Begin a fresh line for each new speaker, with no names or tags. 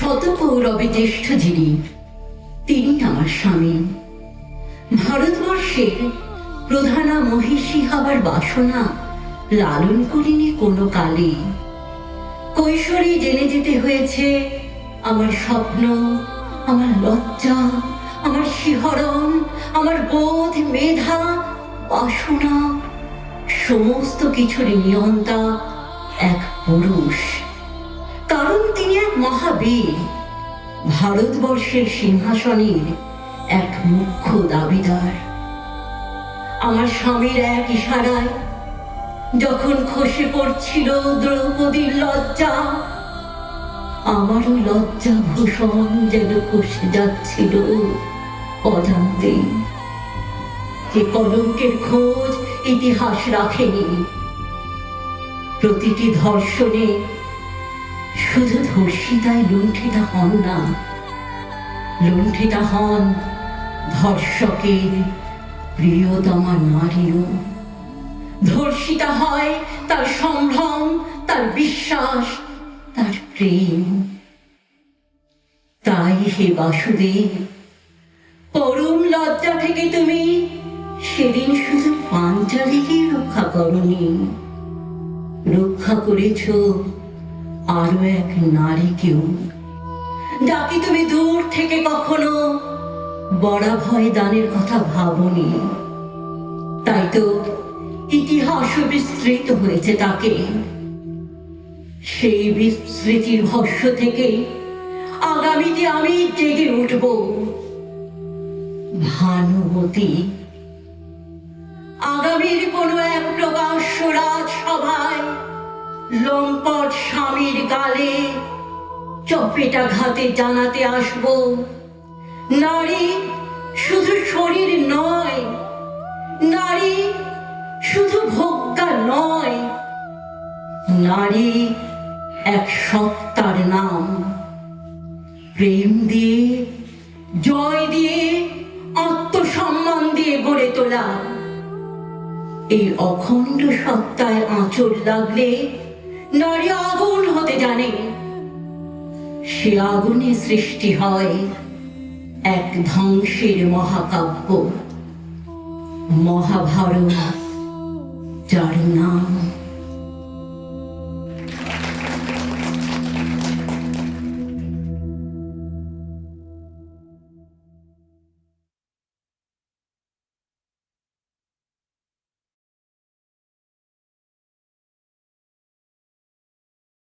শত জ্যেষ্ঠ যিনি, তিনি আমার স্বামী। ভারতবর্ষের প্রধানা মহিষী হবার বাসনা লালন করিনি কোনো কালে। কৈশোরে জেনে যেতে হয়েছে, আমার স্বপ্ন, আমার লজ্জা, আমার শিহরণ, আমার বোধ, মেধা, বাসনা, সমস্ত কিছুর নিয়ন্তা এক পুরুষ। কারণ তিনি মহাবীর, ভারতবর্ষের সিংহাসনের এক মুখ্য দাবিদার। আমার স্বামীর এক ইশারায় যখন খসে পড়ছিল দ্রৌপদীর লজ্জা, আমারও লজ্জা ভূষণ যেন খসে যাচ্ছিল অজান্তেই যে কলঙ্কের খোঁজ ইতিহাস রাখেনি, প্রতিটি ধর্ষণে শুধু ধর্ষিতায় লুণ্ঠিতা হন না, লুণ্ঠিতা হন ধর্ষকের প্রিয়তমা নারীও। ধর্ষিতা হয় তার সম্ভ্রম, তার বিশ্বাস, তার প্রেম। তাই হে বাসুদেব, পরম লজ্জা থেকে তুমি সেদিন শুধু পাঞ্চালীকেই রক্ষা করনি। রক্ষা করেছ আরও এক নারীকেও। যাকে তুমি দূর থেকে কখনো? বড়া ভয় দানের কথা ভাবনি। তাই তো ইতিহাসও বিস্তৃত হয়েছে তাকে। সেই বিস্মৃতির ভস্য থেকে আগামীতে আমি জেগে উঠব। ভানুবতী আগামীর কোনো এক প্রকাশ্য রাজসভায় লম্পট স্বামীর গালে চপেটা ঘাতে জানাতে আসব। নারী শুধু শরীর নয়, নারী শুধু ভোগ্যা নয়, নারী এক সত্তার নাম। প্রেম দিয়ে, জয় দিয়ে, আত্মসম্মান দিয়ে গড়ে তোলা। এই অখণ্ড সত্তায় আঁচড় লাগলে নারী আগুন হতে জানে। সে আগুনে সৃষ্টি হয় এক ধ্বংসের মহাকাব্য। মহাভারত যার নাম